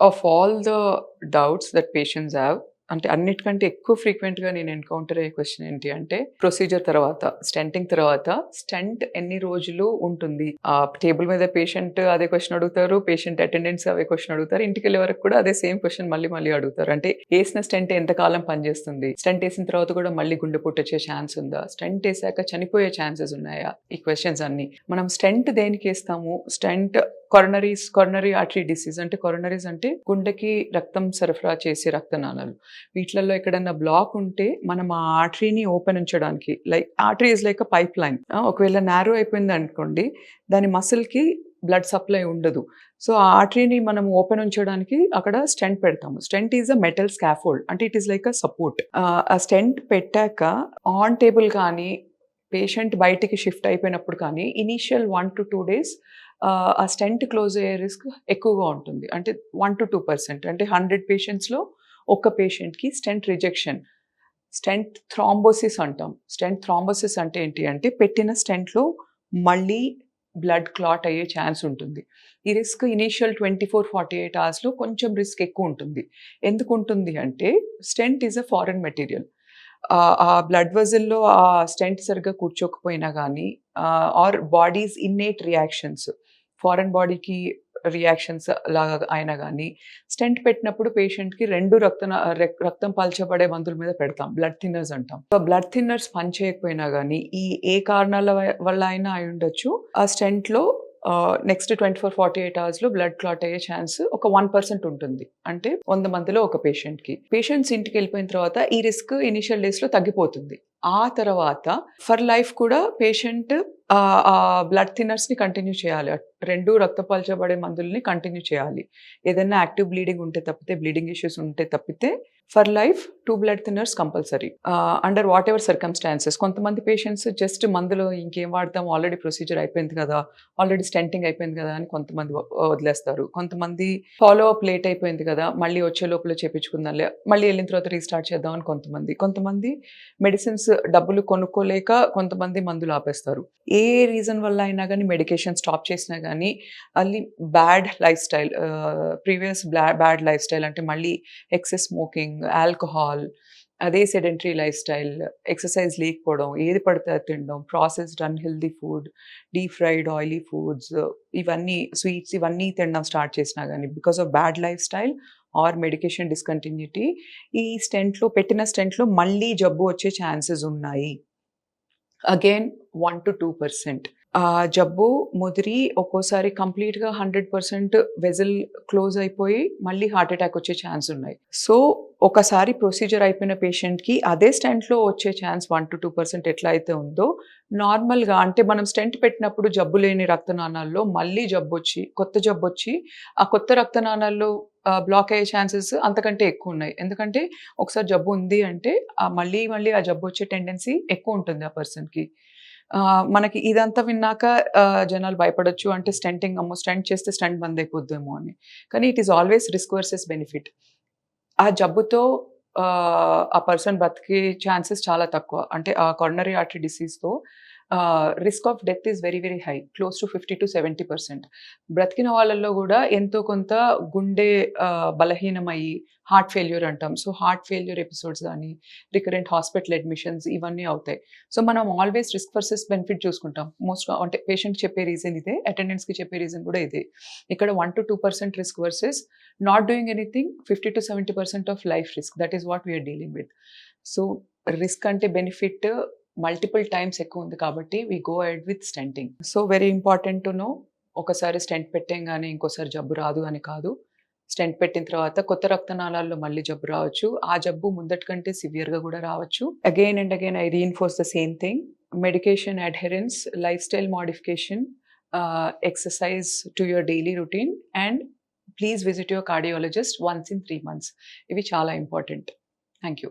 Of all the doubts that patients have, అంటే అన్నిటికంటే ఎక్కువ ఫ్రీక్వెంట్గా గా నేను ఎన్కౌంటర్ అయ్యే క్వశ్చన్ ఏంటి అంటే ప్రొసీజర్ తర్వాత స్టెంటింగ్ తర్వాత స్టెంట్ ఎన్ని రోజులు ఉంటుంది? ఆ టేబుల్ మీద పేషెంట్ అదే క్వశ్చన్ అడుగుతారు పేషెంట్ అటెండెన్స్ అవే క్వశ్చన్ అడుగుతారు ఇంటికి వెళ్ళే వరకు కూడా అదే సేమ్ క్వశ్చన్ మళ్ళీ మళ్ళీ అడుగుతారు. అంటే వేసిన స్టెంట్ ఎంత కాలం పనిచేస్తుంది? స్టెంట్ వేసిన తర్వాత కూడా మళ్ళీ గుండె పుట్టొచ్చే ఛాన్స్ ఉందా? స్టెంట్ వేసాక చనిపోయే ఛాన్సెస్ ఉన్నాయా? ఈ క్వశ్చన్స్ అన్ని. మనం స్టెంట్ దేనికి వేస్తాము? Stent coronaries coronary artery disease అంటే కొరనరీస్ అంటే గుండెకి రక్తం సరఫరా చేసే రక్తనాళాలు. వీటిలలో ఎక్కడన్నా బ్లాక్ ఉంటే మనం ఆ ఆర్టరీని ఓపెన్ ఉంచడానికి like artery is like a pipeline. ఒకవేళ నేరో అయిపోయింది అనుకోండి దాని మసిల్కి బ్లడ్ సప్లై ఉండదు. సో ఆ ఆర్టరీని మనం ఓపెన్ ఉంచడానికి అక్కడ స్టెంట్ పెడతాము. Stent is a metal scaffold అంటే it is like a support. ఆ స్టెంట్ పెట్టాక ఆన్ టేబుల్ కానీ పేషెంట్ బయటికి షిఫ్ట్ అయిపోయినప్పుడు కానీ initial one to two days ఆ స్టెంట్ క్లోజ్ అయ్యే రిస్క్ ఎక్కువగా ఉంటుంది. అంటే వన్ టు టూ పర్సెంట్ అంటే హండ్రెడ్ పేషెంట్స్లో ఒక పేషెంట్కి స్టెంట్ రిజెక్షన్ స్టెంట్ థ్రాంబోసిస్ అంటాం. స్టెంట్ థ్రాంబోసిస్ అంటే ఏంటి అంటే పెట్టిన స్టెంట్లో మళ్ళీ బ్లడ్ క్లాట్ అయ్యే ఛాన్స్ ఉంటుంది. ఈ risk initial twenty four forty eight అవర్స్లో కొంచెం రిస్క్ ఎక్కువ ఉంటుంది. ఎందుకు ఉంటుంది అంటే stent is a foreign material. ఆ బ్లడ్ వెజల్లో ఆ స్టెంట్ సరిగ్గా కూర్చోకపోయినా కానీ our bodies innate reactions foreign బాడీకి రియాక్షన్స్ లాగా అయినా కానీ స్టెంట్ పెట్టినప్పుడు పేషెంట్కి రెండు రక్త రక్తం పల్చబడే మందుల మీద పెడతాం. బ్లడ్ థిన్నర్స్ అంటాం. సో బ్లడ్ థిన్నర్స్ పనిచేయకపోయినా కానీ ఈ ఏ కారణాల వల్ల అయినా అయి ఉండొచ్చు. ఆ స్టెంట్లో next twenty four forty eight అవర్స్లో బ్లడ్ క్లాట్ అయ్యే ఛాన్స్ ఒక వన్ పర్సెంట్ ఉంటుంది. అంటే వంద మందిలో ఒక పేషెంట్కి పేషెంట్స్ ఇంటికి వెళ్ళిపోయిన తర్వాత ఈ రిస్క్ ఇనిషియల్ డేస్లో తగ్గిపోతుంది. ఆ తర్వాత ఫర్ లైఫ్ కూడా పేషెంట్ బ్లడ్ థిన్నర్స్ని కంటిన్యూ చేయాలి. రెండు రక్తపాల్చబడే మందుల్ని కంటిన్యూ చేయాలి. ఏదైనా యాక్టివ్ బ్లీడింగ్ ఉంటే తప్పితే బ్లీడింగ్ ఇష్యూస్ ఉంటే తప్పితే for life too blood thinners compulsory. Under whatever circumstances కొంతమంది పేషెంట్స్ జస్ట్ మందులో ఇంకేం వాడతాం ఆల్రెడీ ప్రొసీజర్ అయిపోయింది కదా ఆల్రెడీ స్టెంటింగ్ అయిపోయింది కదా అని కొంతమంది వ- వదిలేస్తారు. కొంతమంది ఫాలో అప్ లేట్ అయిపోయింది కదా మళ్ళీ వచ్చే లోపల చేపించుకుందాం మళ్ళీ వెళ్ళిన తర్వాత రీస్టార్ట్ చేద్దాం అని కొంతమంది. కొంతమంది మెడిసిన్స్ డబ్బులు కొనుక్కోలేక కొంతమంది మందులు ఆపేస్తారు. ఏ రీజన్ వల్ల అయినా కానీ మెడికేషన్ స్టాప్ చేసినా కానీ మళ్ళీ bad lifestyle previous bad lifestyle అంటే మళ్ళీ ఎక్సెస్ స్మోకింగ్ ఆల్కహాల్ అదే సెడెంటరీ లైఫ్ స్టైల్ ఎక్సర్సైజ్ లేకపోవడం ఏది పడితే తినడం processed unhealthy food deep fried oily foods ఇవన్నీ స్వీట్స్ ఇవన్నీ తినడం స్టార్ట్ చేసినా కానీ because of bad lifestyle or medication discontinuity ఈ స్టెంట్లో పెట్టిన స్టెంట్లో మళ్ళీ జబ్బు వచ్చే ఛాన్సెస్ ఉన్నాయి. Again one to two percent జబ్బు ముదిరి ఒక్కోసారి కంప్లీట్గా హండ్రెడ్ పర్సెంట్ వెజల్ క్లోజ్ అయిపోయి మళ్ళీ హార్ట్ అటాక్ వచ్చే ఛాన్స్ ఉన్నాయి. సో ఒకసారి ప్రొసీజర్ అయిపోయిన పేషెంట్కి అదే స్టెంట్లో వచ్చే chance one to two percent ఎట్లా అయితే ఉందో నార్మల్గా అంటే మనం స్టెంట్ పెట్టినప్పుడు జబ్బు లేని రక్తనాళాల్లో మళ్ళీ జబ్బు వచ్చి కొత్త జబ్బు వచ్చి ఆ కొత్త రక్తనాళాల్లో బ్లాక్ అయ్యే ఛాన్సెస్ అంతకంటే ఎక్కువ ఉన్నాయి. ఎందుకంటే ఒకసారి జబ్బు ఉంది అంటే మళ్ళీ మళ్ళీ ఆ జబ్బు వచ్చే టెండెన్సీ ఎక్కువ ఉంటుంది ఆ పర్సన్కి. మనకి ఇదంతా విన్నాక జనాలు భయపడొచ్చు అంటే స్టెంటింగ్ అమ్మో స్టెంట్ చేస్తే స్టెంట్ బంద్ అయిపోద్దేమో అని. కానీ it is always risk versus benefit. ఆ జబ్బుతో ఆ, ఆ పర్సన్ బతికే ఛాన్సెస్ చాలా తక్కువ. అంటే ఆ coronary artery డిసీజ్తో risk of death is very very high close to fifty to seventy percent బ్రతికిన వాళ్ళల్లో కూడా ఎంతో కొంత గుండె బలహీనమయ్యి హార్ట్ ఫెయిల్యూర్ అంటాం. సో హార్ట్ ఫెయిల్యూర్ ఎపిసోడ్స్ కానీ రికరెంట్ హాస్పిటల్ అడ్మిషన్స్ ఇవన్నీ అవుతాయి. సో మనం ఆల్వేస్ రిస్క్ వర్సెస్ బెనిఫిట్ చూసుకుంటాం. మోస్ట్ అంటే పేషెంట్ చెప్పే రీజన్ ఇదే అటెండెన్స్కి చెప్పే రీజన్ కూడా ఇదే. ఇక్కడ one to two percent risk versus not doing anything fifty to seventy percent of life risk that is what we are dealing with so risk అంటే బెనిఫిట్ మల్టిపుల్ టైమ్స్ ఎక్కువ ఉంది కాబట్టి we go ahead with stenting so very important to know ఒకసారి stent పెట్టేగానే ఇంకోసారి జబ్బు రాదు అని కాదు. స్టెంట్ పెట్టిన తర్వాత కొత్త రక్తనాళాల్లో మళ్ళీ జబ్బు రావచ్చు. ఆ జబ్బు ముందటి కంటే సివియర్గా కూడా రావచ్చు. Again and again I reinforce the same thing medication adherence lifestyle modification exercise to your daily routine and please visit your cardiologist once in three months ఇవి చాలా ఇంపార్టెంట్ థ్యాంక్ యూ